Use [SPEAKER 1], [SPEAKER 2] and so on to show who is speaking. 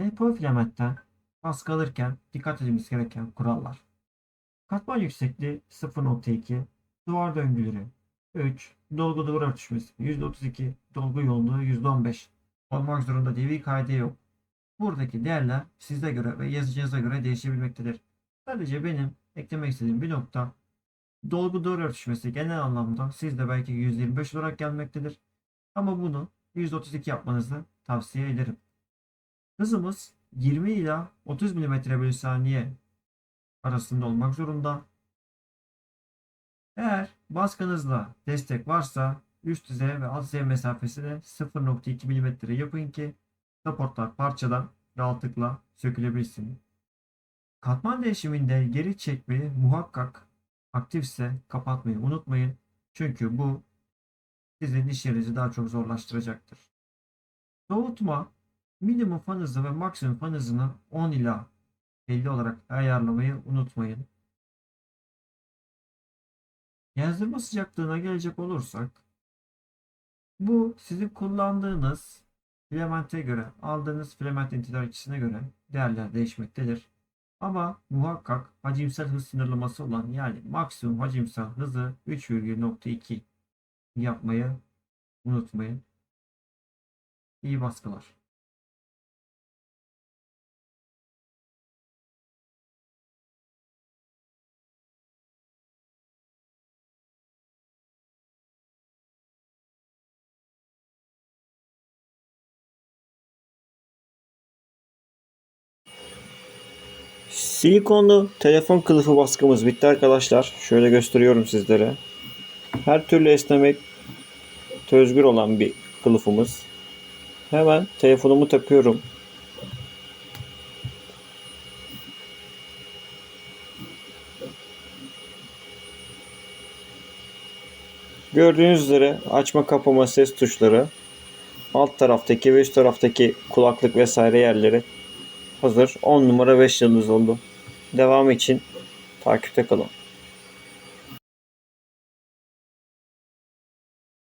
[SPEAKER 1] LPO filamentten baskı alırken dikkat edilmesi gereken kurallar. Katman yüksekliği 0.2, duvar döngüleri 3, dolgu duvar örtüşmesi %32, dolgu yoğunluğu %15 olmak zorunda diye kaide yok. Buradaki değerler size göre ve yazıcınıza göre değişebilmektedir. Sadece benim eklemek istediğim bir nokta dolgu duvar örtüşmesi genel anlamda sizde belki 125 olarak gelmektedir. Ama bunu 132 yapmanızı tavsiye ederim. Hızımız 20 ila 30 mm bölü saniye arasında olmak zorunda. Eğer baskınızla destek varsa üst yüzey ve alt yüzey mesafesini 0.2 mm yapın ki supportlar parçadan rahatlıkla sökülebilsin. Katman değişiminde geri çekmeyi muhakkak aktifse kapatmayı unutmayın. Çünkü bu sizin işlerinizi daha çok zorlaştıracaktır. Soğutma minimum fan ve maksimum fan hızını 10 ila 50 olarak ayarlamayı unutmayın. Yazdırma sıcaklığına gelecek olursak bu sizin kullandığınız filamente göre aldığınız filament tedarikçisine göre değerler değişmektedir. Ama muhakkak hacimsel hız sınırlaması olan yani maksimum hacimsel hızı 3,2 yapmayı unutmayın. İyi baskılar.
[SPEAKER 2] Silikonlu telefon kılıfı baskımız bitti arkadaşlar. Şöyle gösteriyorum sizlere. Her türlü esnemek özgür olan bir kılıfımız. Hemen telefonumu takıyorum. Gördüğünüz üzere açma kapama ses tuşları alt taraftaki ve üst taraftaki kulaklık vesaire yerleri hazır. 10 numara 5 yıldız oldu. Devam için takipte kalın.